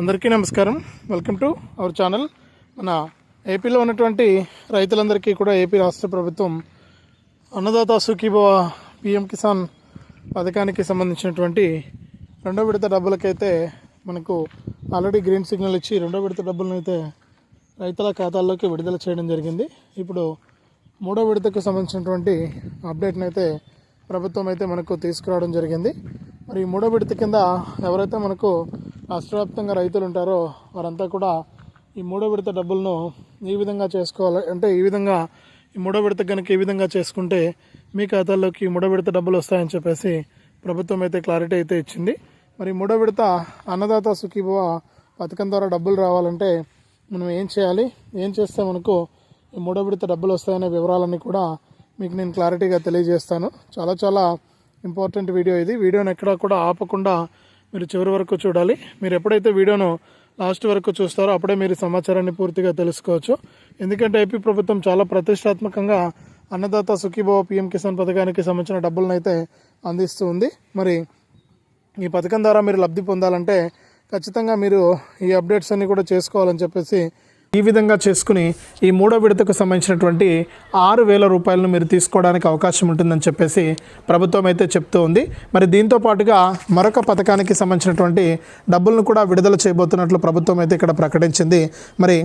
అందరికీ నమస్కారం. Welcome to our channel మన ఏపీలో ఉన్నటువంటి రైతులందరికీ కూడా ఏపీ రాష్ట్ర ప్రభుత్వం అన్నదాత సుఖీభవ పిఎం కిసాన్ పథకానికి సంబంధించినటువంటి రెండో విడత డబ్బులకైతే మనకు ఆల్రెడీ గ్రీన్ సిగ్నల్ ఇచ్చి రెండో విడత డబ్బులను అయితే రైతుల ఖాతాల్లోకి విడుదల చేయడం జరిగింది. ఇప్పుడు మూడో విడతకు సంబంధించినటువంటి అప్డేట్ని అయితే ప్రభుత్వం అయితే మనకు తీసుకురావడం జరిగింది. మరి మూడో విడత కింద ఎవరైతే మనకు రాష్ట్రవ్యాప్తంగా రైతులు ఉంటారో వారంతా కూడా ఈ మూడో విడత డబ్బులను ఈ విధంగా చేసుకోవాలి. అంటే ఈ విధంగా ఈ మూడో విడత కనుక ఈ విధంగా చేసుకుంటే మీ ఖాతాల్లోకి మూడో విడత డబ్బులు వస్తాయని చెప్పేసి ప్రభుత్వం అయితే క్లారిటీ అయితే ఇచ్చింది. మరి మూడో విడత అన్నదాత సుఖీభవ పథకం ద్వారా డబ్బులు రావాలంటే మనం ఏం చేయాలి? ఏం చేస్తే మనకు ఈ మూడో విడత డబ్బులు వస్తాయనే వివరాలన్నీ కూడా మీకు నేను క్లారిటీగా తెలియజేస్తాను. చాలా చాలా ఇంపార్టెంట్ వీడియో ఇది. వీడియోని ఎక్కడా కూడా ఆపకుండా మీరు చివరి వరకు చూడాలి. మీరు ఎప్పుడైతే వీడియోను లాస్ట్ వరకు చూస్తారో అప్పుడే మీరు సమాచారాన్ని పూర్తిగా తెలుసుకోవచ్చు. ఎందుకంటే ఏపీ ప్రభుత్వం చాలా ప్రతిష్టాత్మకంగా అన్నదాత సుఖీభవ పిఎం కిసాన్ పథకానికి సంబంధించిన డబ్బులను అయితే అందిస్తూ ఉంది. మరి ఈ పథకం ద్వారా మీరు లబ్ధి పొందాలంటే ఖచ్చితంగా మీరు ఈ అప్డేట్స్ అన్నీ కూడా చేసుకోవాలని చెప్పేసి ఈ విధంగా చేసుకుని ఈ మూడో విడతకు సంబంధించినటువంటి ఆరు వేల రూపాయలను మీరు తీసుకోవడానికి అవకాశం ఉంటుందని చెప్పేసి ప్రభుత్వం అయితే చెప్తూ ఉంది. మరి దీంతో పాటుగా మరొక పథకానికి సంబంధించినటువంటి డబ్బులను కూడా విడుదల చేయబోతున్నట్లు ప్రభుత్వం అయితే ఇక్కడ ప్రకటించింది. మరి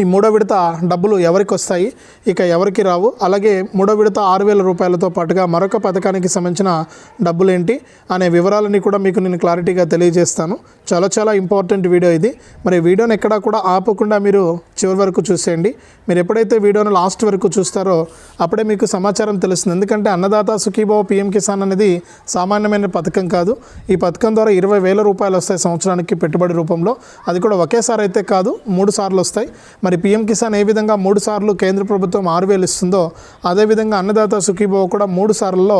ఈ మూడో విడత డబ్బులు ఎవరికి వస్తాయి? ఇక ఎవరికి రావు? అలాగే మూడో విడత ఆరు వేల రూపాయలతో పాటుగా మరొక పథకానికి సంబంధించిన డబ్బులు ఏంటి? అనే వివరాలని కూడా మీకు నేను క్లారిటీగా తెలియజేస్తాను. చాలా చాలా ఇంపార్టెంట్ వీడియో ఇది. మరి వీడియోని ఎక్కడా కూడా ఆపకుండా మీరు చివరి వరకు చూసేయండి. మీరు ఎప్పుడైతే వీడియోను లాస్ట్ వరకు చూస్తారో అప్పుడే మీకు సమాచారం తెలుస్తుంది. ఎందుకంటే అన్నదాత సుఖీభావ పిఎం కిసాన్ అనేది సామాన్యమైన పథకం కాదు. ఈ పథకం ద్వారా ఇరవై వేల రూపాయలు వస్తాయి సంవత్సరానికి పెట్టుబడి రూపంలో. అది కూడా ఒకేసారి అయితే కాదు మూడు సార్లు వస్తాయి. మరి పీఎం కిసాన్ ఏ విధంగా మూడు సార్లు కేంద్ర ప్రభుత్వం ఆరు వేలు ఇస్తుందో అదేవిధంగా అన్నదాత సుఖీభావ కూడా మూడు సార్లలో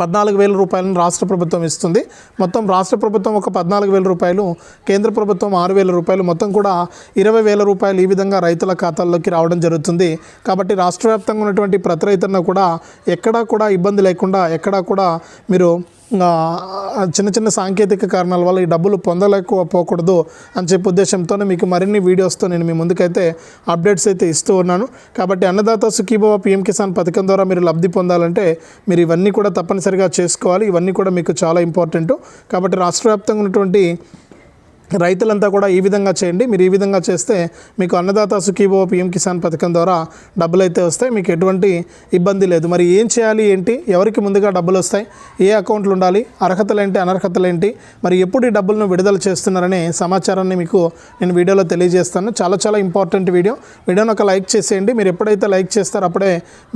పద్నాలుగు వేల రూపాయలను రాష్ట్ర ప్రభుత్వం ఇస్తుంది. మొత్తం రాష్ట్ర ప్రభుత్వం ఒక పద్నాలుగు వేల రూపాయలు కేంద్ర ప్రభుత్వం ఆరు వేల రూపాయలు మొత్తం కూడా ఇరవై వేల రూపాయలు ఈ విధంగా రైతుల ఖాతాల్లోకి రావడం జరుగుతుంది. కాబట్టి రాష్ట్ర వ్యాప్తంగా ఉన్నటువంటి ప్రతి రైతులను కూడా ఎక్కడా కూడా ఇబ్బంది లేకుండా ఎక్కడా కూడా మీరు చిన్న చిన్న సాంకేతిక కారణాల వల్ల ఈ డబ్బులు పొందలేకపోకూడదు అని చెప్పే ఉద్దేశంతో మీకు మరిన్ని వీడియోస్తో నేను మీ ముందుకైతే అప్డేట్స్ అయితే ఇస్తూ ఉన్నాను. కాబట్టి అన్నదాత సుఖీభవ పిఎం కిసాన్ పథకం ద్వారా మీరు లబ్ధి పొందాలంటే మీరు ఇవన్నీ కూడా తప్పనిసరిగా చేసుకోవాలి. ఇవన్నీ కూడా మీకు చాలా ఇంపార్టెంట్. కాబట్టి రాష్ట్ర వ్యాప్తంగా ఉన్నటువంటి రైతులంతా కూడా ఈ విధంగా చేయండి. మీరు ఈ విధంగా చేస్తే మీకు అన్నదాత సుఖీభవ పిఎం కిసాన్ పథకం ద్వారా డబ్బులు అయితే వస్తాయి. మీకు ఎటువంటి ఇబ్బంది లేదు. మరి ఏం చేయాలి ఏంటి ఎవరికి ముందుగా డబ్బులు వస్తాయి ఏ అకౌంట్లు ఉండాలి అర్హతలు ఏంటి అనర్హతలు ఏంటి మరి ఎప్పుడు ఈ డబ్బులను విడుదల చేస్తున్నారనే సమాచారాన్ని మీకు నేను వీడియోలో తెలియజేస్తాను. చాలా చాలా ఇంపార్టెంట్ వీడియో. వీడియోని ఒక లైక్ చేసేయండి. మీరు ఎప్పుడైతే లైక్ చేస్తారో అప్పుడే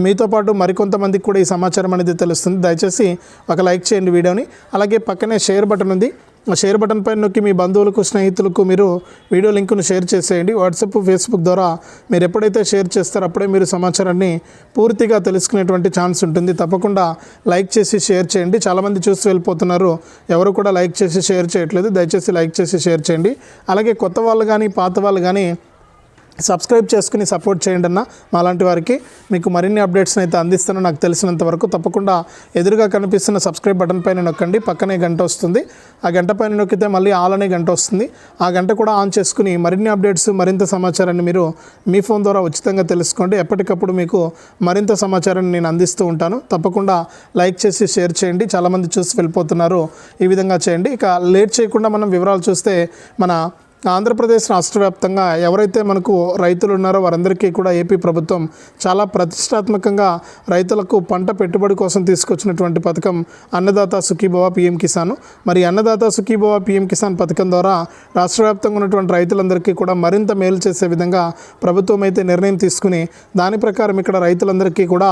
మీతో పాటు మరికొంతమందికి కూడా ఈ సమాచారం అనేది తెలుస్తుంది. దయచేసి ఒక లైక్ చేయండి వీడియోని. అలాగే పక్కనే షేర్ బటన్ ఉంది. షేర్ బటన్ పైన నొక్కి మీ బంధువులకు స్నేహితులకు మీరు వీడియో లింకును షేర్ చేసేయండి. వాట్సాప్ ఫేస్బుక్ ద్వారా మీరు ఎప్పుడైతే షేర్ చేస్తారో అప్పుడే మీరు సమాచారాన్ని పూర్తిగా తెలుసుకునేటువంటి ఛాన్స్ ఉంటుంది. తప్పకుండా లైక్ చేసి షేర్ చేయండి. చాలామంది చూసి వెళ్ళిపోతున్నారు. ఎవరు కూడా లైక్ చేసి షేర్ చేయట్లేదు. దయచేసి లైక్ చేసి షేర్ చేయండి. అలాగే కొత్త వాళ్ళు కానీ పాత వాళ్ళు కానీ సబ్స్క్రైబ్ చేసుకుని సపోర్ట్ చేయండి అన్న. మాలాంటి వారికి మీకు మరిన్ని అప్డేట్స్ని అయితే అందిస్తాను నాకు తెలిసినంత వరకు తప్పకుండా ఎదురుగా కనిపిస్తున్న సబ్స్క్రైబ్ బటన్ పైన నొక్కండి. పక్కనే గంట వస్తుంది. ఆ గంట పైన నొక్కితే మళ్ళీ ఆల్ అనే గంట వస్తుంది. ఆ గంట కూడా ఆన్ చేసుకుని మరిన్ని అప్డేట్స్ మరింత సమాచారాన్ని మీరు మీ ఫోన్ ద్వారా ఉచితంగా తెలుసుకోండి. ఎప్పటికప్పుడు మీకు మరింత సమాచారాన్ని నేను అందిస్తూ ఉంటాను. తప్పకుండా లైక్ చేసి షేర్ చేయండి. చాలామంది చూసి వెళ్ళిపోతున్నారు. ఈ విధంగా చేయండి. ఇక లేట్ చేయకుండా మనం వివరాలు చూస్తే మన ఆంధ్రప్రదేశ్ రాష్ట్ర వ్యాప్తంగా ఎవరైతే మనకు రైతులు ఉన్నారో వారందరికీ కూడా ఏపీ ప్రభుత్వం చాలా ప్రతిష్టాత్మకంగా రైతులకు పంట పెట్టుబడి కోసం తీసుకొచ్చినటువంటి పథకం అన్నదాత సుఖీభవ పిఎం కిసాన్. మరి అన్నదాత సుఖీభవ పిఎం కిసాన్ పథకం ద్వారా రాష్ట్ర వ్యాప్తంగా ఉన్నటువంటి రైతులందరికీ కూడా మరింత మేలు చేసే విధంగా ప్రభుత్వం అయితే నిర్ణయం తీసుకుని దాని ప్రకారం ఇక్కడ రైతులందరికీ కూడా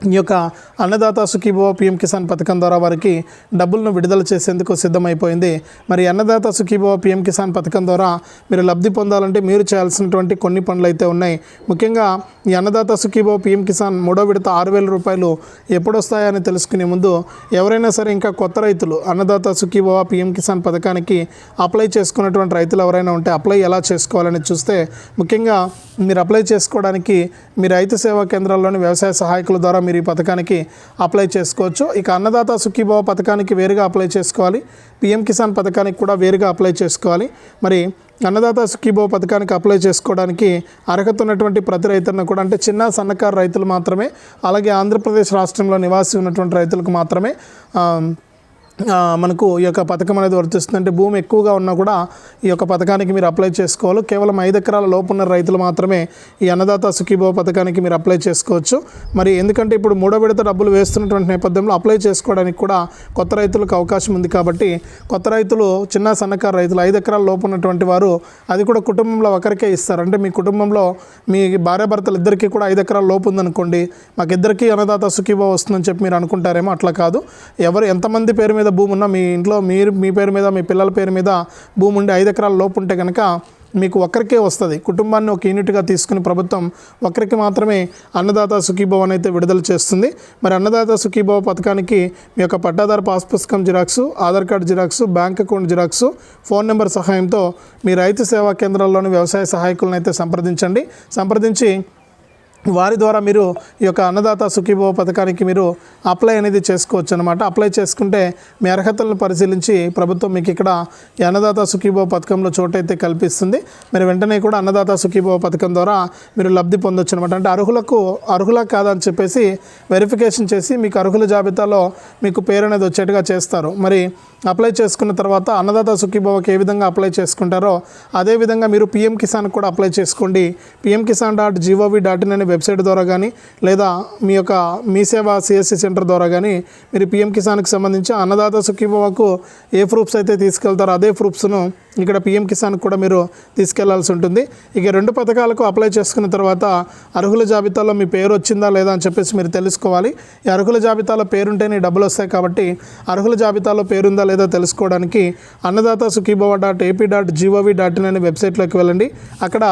ఈ యొక్క అన్నదాత సుఖీభవ పిఎం కిసాన్ పథకం ద్వారా వారికి డబ్బులను విడుదల చేసేందుకు సిద్ధమైపోయింది. మరి అన్నదాత సుఖీభవ పిఎం కిసాన్ పథకం ద్వారా మీరు లబ్ధి పొందాలంటే మీరు చేయాల్సినటువంటి కొన్ని పనులు అయితే ఉన్నాయి. ముఖ్యంగా ఈ అన్నదాత సుఖీభవ పిఎం కిసాన్ మూడో విడత ఆరు వేల రూపాయలు ఎప్పుడు వస్తాయని తెలుసుకునే ముందు ఎవరైనా సరే ఇంకా కొత్త రైతులు అన్నదాత సుఖీభవ పిఎం కిసాన్ పథకానికి అప్లై చేసుకున్నటువంటి రైతులు ఎవరైనా ఉంటే అప్లై ఎలా చేసుకోవాలని చూస్తే ముఖ్యంగా మీరు అప్లై చేసుకోవడానికి మీ రైతు సేవా కేంద్రాల్లోని వ్యవసాయ సహాయకుల ద్వారా మీరు ఈ పథకానికి అప్లై చేసుకోవచ్చు. ఇక అన్నదాత సుఖీభావ పథకానికి వేరుగా అప్లై చేసుకోవాలి. పిఎం కిసాన్ పథకానికి కూడా వేరుగా అప్లై చేసుకోవాలి. మరి అన్నదాత సుఖీభావ పథకానికి అప్లై చేసుకోవడానికి అర్హత ఉన్నటువంటి ప్రతి రైతులను కూడా అంటే చిన్న సన్నకారు రైతులు మాత్రమే అలాగే ఆంధ్రప్రదేశ్ రాష్ట్రంలో నివాసి ఉన్నటువంటి రైతులకు మాత్రమే మనకు ఈ యొక్క పథకం అనేది వర్తిస్తుంది. అంటే భూమి ఎక్కువగా ఉన్నా కూడా ఈ యొక్క పథకానికి మీరు అప్లై చేసుకోవాలి. కేవలం ఐదు ఎకరాల లోపు ఉన్న రైతులు మాత్రమే ఈ అన్నదాత సుఖీభవ పథకానికి మీరు అప్లై చేసుకోవచ్చు. మరి ఎందుకంటే ఇప్పుడు మూడో విడత డబ్బులు వేస్తున్నటువంటి నేపథ్యంలో అప్లై చేసుకోవడానికి కూడా కొత్త రైతులకు అవకాశం ఉంది కాబట్టి కొత్త రైతులు చిన్న సన్నకారు రైతులు ఐదు ఎకరాల లోపు ఉన్నటువంటి వారు అది కూడా కుటుంబంలో ఒకరికే ఇస్తారు. అంటే మీ కుటుంబంలో మీ భార్యాభర్తలు ఇద్దరికీ కూడా ఐదు ఎకరాల లోపు ఉందనుకోండి మాకు ఇద్దరికీ అన్నదాత సుఖీభవ వస్తుందని చెప్పి మీరు అనుకుంటారేమో అట్లా కాదు. ఎవరు ఎంతమంది పేరు మీద భూమి ఉన్నా మీ ఇంట్లో మీరు మీ పేరు మీద మీ పిల్లల పేరు మీద భూమి ఉండి ఐదు ఎకరాల లోపు ఉంటే కనుక మీకు ఒక్కరికే వస్తుంది. కుటుంబాన్ని ఒక యూనిట్గా తీసుకుని ప్రభుత్వం ఒక్కరికి మాత్రమే అన్నదాత సుఖీభవన్ అయితే విడుదల చేస్తుంది. మరి అన్నదాత సుఖీభవ పథకానికి మీ యొక్క పట్టాదారు పాస్ పుస్తకం xerox Aadhaar card xerox bank account xerox phone number సహాయంతో మీ రైతు సేవా కేంద్రాల్లోని వ్యవసాయ సహాయకులను అయితే సంప్రదించండి. సంప్రదించి వారి ద్వారా మీరు ఈ యొక్క అన్నదాత సుఖీభవ పథకానికి మీరు అప్లై అనేది చేసుకోవచ్చు అనమాట అప్లై చేసుకుంటే మీ అర్హతలను పరిశీలించి ప్రభుత్వం మీకు ఇక్కడ ఈ అన్నదాత సుఖీభవ పథకంలో చోటైతే కల్పిస్తుంది. మీరు వెంటనే కూడా అన్నదాత సుఖీభవ పథకం ద్వారా మీరు లబ్ధి పొందొచ్చు అనమాట అంటే అర్హులకు అర్హులా కాదని చెప్పేసి వెరిఫికేషన్ చేసి మీకు అర్హుల జాబితాలో మీకు పేరు అనేది వచ్చేట్టుగా చేస్తారు. మరి అప్లై చేసుకున్న తర్వాత అన్నదాత సుఖీభవకి ఏ విధంగా అప్లై చేసుకుంటారో అదేవిధంగా మీరు పిఎం కిసాన్ కూడా అప్లై చేసుకోండి. PM Kisan dot G O V dot in అనే వెబ్సైట్ ద్వారా కానీ లేదా మీ యొక్క మీ సేవ సిఎస్సి సెంటర్ ద్వారా కానీ మీరు పిఎం కిసాన్కి సంబంధించి అన్నదాత సుఖీభవకు ఏ ప్రూఫ్స్ అయితే తీసుకెళ్తారో అదే ప్రూఫ్స్ను ఇక్కడ పిఎం కిసాన్ కూడా మీరు తీసుకెళ్ళాల్సి ఉంటుంది. ఇక రెండు పథకాలకు అప్లై చేసుకున్న తర్వాత అర్హుల జాబితాలో మీ పేరు వచ్చిందా లేదా అని చెప్పేసి మీరు తెలుసుకోవాలి. ఈ అర్హుల జాబితాలో పేరుంటేనే డబ్బులు వస్తాయి కాబట్టి అర్హుల జాబితాలో పేరుందా లేదా తెలుసుకోవడానికి Annadata Sukhibhava dot AP dot G O V dot in అనే వెబ్సైట్లోకి వెళ్ళండి. అక్కడ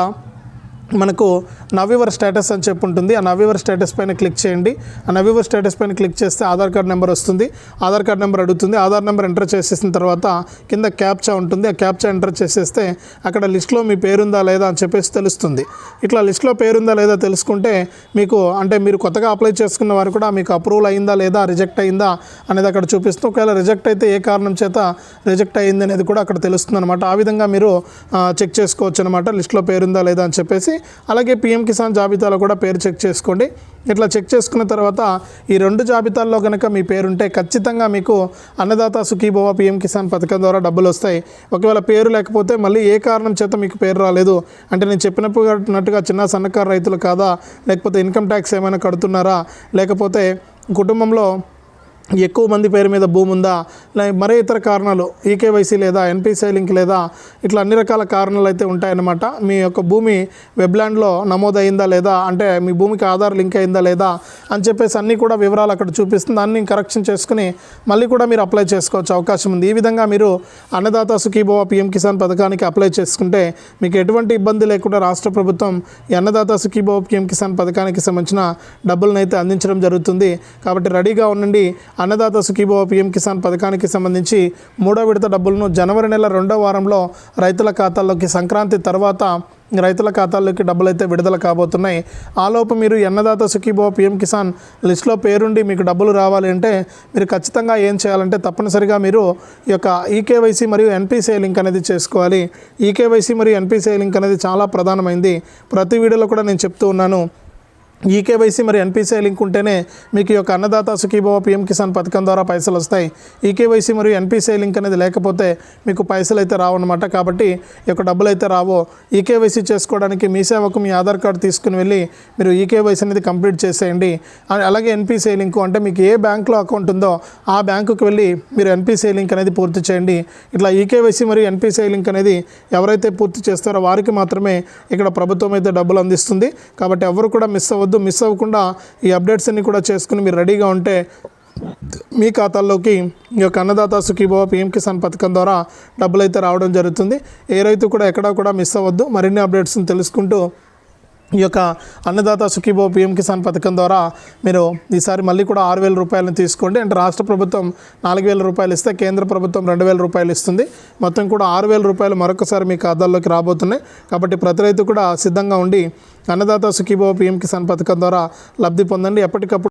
మనకు నవ్యూవర్ స్టేటస్ అని చెప్పి ఉంటుంది. ఆ నవ్యూవర్ స్టేటస్ పైన క్లిక్ చేయండి. ఆ నవ్యూవర్ స్టేటస్ పైన క్లిక్ చేస్తే ఆధార్ కార్డ్ నెంబర్ వస్తుంది. ఆధార్ కార్డ్ నెంబర్ అడుగుతుంది. ఆధార్ నెంబర్ ఎంటర్ చేసేసిన తర్వాత కింద క్యాప్చా ఉంటుంది. ఆ క్యాప్చా ఎంటర్ చేసేస్తే అక్కడ లిస్ట్లో మీ పేరుందా లేదా అని చెప్పేసి తెలుస్తుంది. ఇట్లా లిస్ట్లో పేరుందా లేదా తెలుసుకుంటే మీకు అంటే మీరు కొత్తగా అప్లై చేసుకున్న వారు కూడా మీకు అప్రూవల్ అయిందా లేదా రిజెక్ట్ అయిందా అనేది అక్కడ చూపిస్తూ ఒకవేళ రిజెక్ట్ అయితే ఏ కారణం చేత రిజెక్ట్ అయింది అనేది కూడా అక్కడ తెలుస్తుంది అనమాట ఆ విధంగా మీరు చెక్ చేసుకోవచ్చు అనమాట లిస్ట్లో పేరుందా లేదా అని చెప్పేసి అలాగే పిఎం కిసాన్ జాబితాలో కూడా పేరు చెక్ చేసుకోండి. ఇట్లా చెక్ చేసుకున్న తర్వాత ఈ రెండు జాబితాల్లో కనుక మీ పేరుంటే ఖచ్చితంగా మీకు అన్నదాత సుఖీభవ పిఎం కిసాన్ పథకం ద్వారా డబ్బులు వస్తాయి. ఒకవేళ పేరు లేకపోతే మళ్ళీ ఏ కారణం చేత మీకు పేరు రాలేదు? అంటే నేను చెప్పినట్టుగా చిన్న సన్నకారు రైతులు కాదా? లేకపోతే ఇన్కమ్ ట్యాక్స్ ఏమైనా కడుతున్నారా? లేకపోతే కుటుంబంలో ఎక్కువ మంది పేరు మీద భూమి ఉందా? లే మరే ఇతర కారణాలు? ఈకేవైసీ లేదా ఎన్పిసిఐ లింక్ లేదా? ఇట్లా అన్ని రకాల కారణాలు అయితే ఉంటాయన్నమాట. మీ యొక్క భూమి వెబ్లాండ్లో నమోదైందా లేదా? అంటే మీ భూమికి ఆధార్ లింక్ అయిందా లేదా? అని చెప్పేసి అన్నీ కూడా వివరాలు అక్కడ చూపిస్తుంది. అన్ని కరెక్షన్ చేసుకుని మళ్ళీ కూడా మీరు అప్లై చేసుకోవచ్చు అవకాశం ఉంది. ఈ విధంగా మీరు అన్నదాత సుఖీభవ పిఎం కిసాన్ పథకానికి అప్లై చేసుకుంటే మీకు ఎటువంటి ఇబ్బంది లేకుండా రాష్ట్ర ప్రభుత్వం ఈ అన్నదాత సుఖీభవ పిఎం కిసాన్ పథకానికి సంబంధించిన డబ్బులను అయితే అందించడం జరుగుతుంది. కాబట్టి రెడీగా ఉండండి. అన్నదాత సుఖీభవ పిఎం కిసాన్ పథకానికి సంబంధించి మూడో విడత డబ్బులను జనవరి నెల రెండో వారంలో రైతుల ఖాతాల్లోకి సంక్రాంతి తర్వాత రైతుల ఖాతాల్లోకి డబ్బులు అయితే విడుదల కాబోతున్నాయి. ఆలోపు మీరు అన్నదాత సుఖీభవ పిఎం కిసాన్ లిస్ట్లో పేరుండి మీకు డబ్బులు రావాలి అంటే మీరు ఖచ్చితంగా ఏం చేయాలంటే తప్పనిసరిగా మీరు ఈ యొక్క ఈకేవైసీ మరియు ఎన్పిసిఐ లింక్ అనేది చేసుకోవాలి. ఈకేవైసీ మరియు ఎన్పిసిఐ లింక్ అనేది చాలా ప్రధానమైంది. ప్రతి వీడియోలో కూడా నేను చెప్తూ ఉన్నాను. ఈకేవైసీ మరి ఎన్పిసిఐ లింక్ ఉంటేనే మీకు ఈ యొక్క అన్నదాత సుఖీభవ పిఎం కిసాన్ పథకం ద్వారా పైసలు వస్తాయి. ఈకేవైసీ మరియు ఎన్పిసిఐ లింక్ అనేది లేకపోతే మీకు పైసలు అయితే రావు అనమాట కాబట్టి ఈ యొక్క డబ్బులు అయితే రావు. ఈకేవైసీ చేసుకోవడానికి మీ సేవకు మీ ఆధార్ కార్డు తీసుకుని వెళ్ళి మీరు ఈకేవైసీ అనేది కంప్లీట్ చేసేయండి. అలాగే ఎన్పిసిఐ లింక్ అంటే మీకు ఏ బ్యాంక్లో అకౌంట్ ఉందో ఆ బ్యాంకుకి వెళ్ళి మీరు ఎన్పిసిఐ లింక్ అనేది పూర్తి చేయండి. ఇట్లా ఈకేవైసీ మరియు ఎన్పిసిఐ లింక్ అనేది ఎవరైతే పూర్తి చేస్తారో వారికి మాత్రమే ఇక్కడ ప్రభుత్వం అయితే డబ్బులు అందిస్తుంది. కాబట్టి ఎవరు కూడా మిస్ అవ్వద్దు. మిస్ అవ్వకుండా ఈ అప్డేట్స్ అన్ని కూడా చేసుకుని మీరు రెడీగా ఉంటే మీ ఖాతాల్లోకి ఈ యొక్క అన్నదాత సుఖీభవ పిఎం కిసాన్ పథకం ద్వారా డబ్బులు అయితే రావడం జరుగుతుంది. ఏ రైతు కూడా ఎక్కడా కూడా మిస్ అవ్వద్దు. మరిన్ని అప్డేట్స్ని తెలుసుకుంటూ ఈ యొక్క అన్నదాత సుఖీభో పిఎం కిసాన్ పథకం ద్వారా మీరు ఈసారి మళ్ళీ కూడా ఆరు వేల రూపాయలను తీసుకోండి. అంటే రాష్ట్ర ప్రభుత్వం నాలుగు వేల రూపాయలు ఇస్తే కేంద్ర ప్రభుత్వం రెండు వేల రూపాయలు ఇస్తుంది. మొత్తం కూడా ఆరు వేల రూపాయలు మరొకసారి మీ ఖాతాల్లోకి రాబోతున్నాయి. కాబట్టి ప్రతి రైతు కూడా సిద్ధంగా ఉండి అన్నదాత సుఖీభో పిఎం కిసాన్ పథకం ద్వారా లబ్ధి పొందండి. ఎప్పటికప్పుడు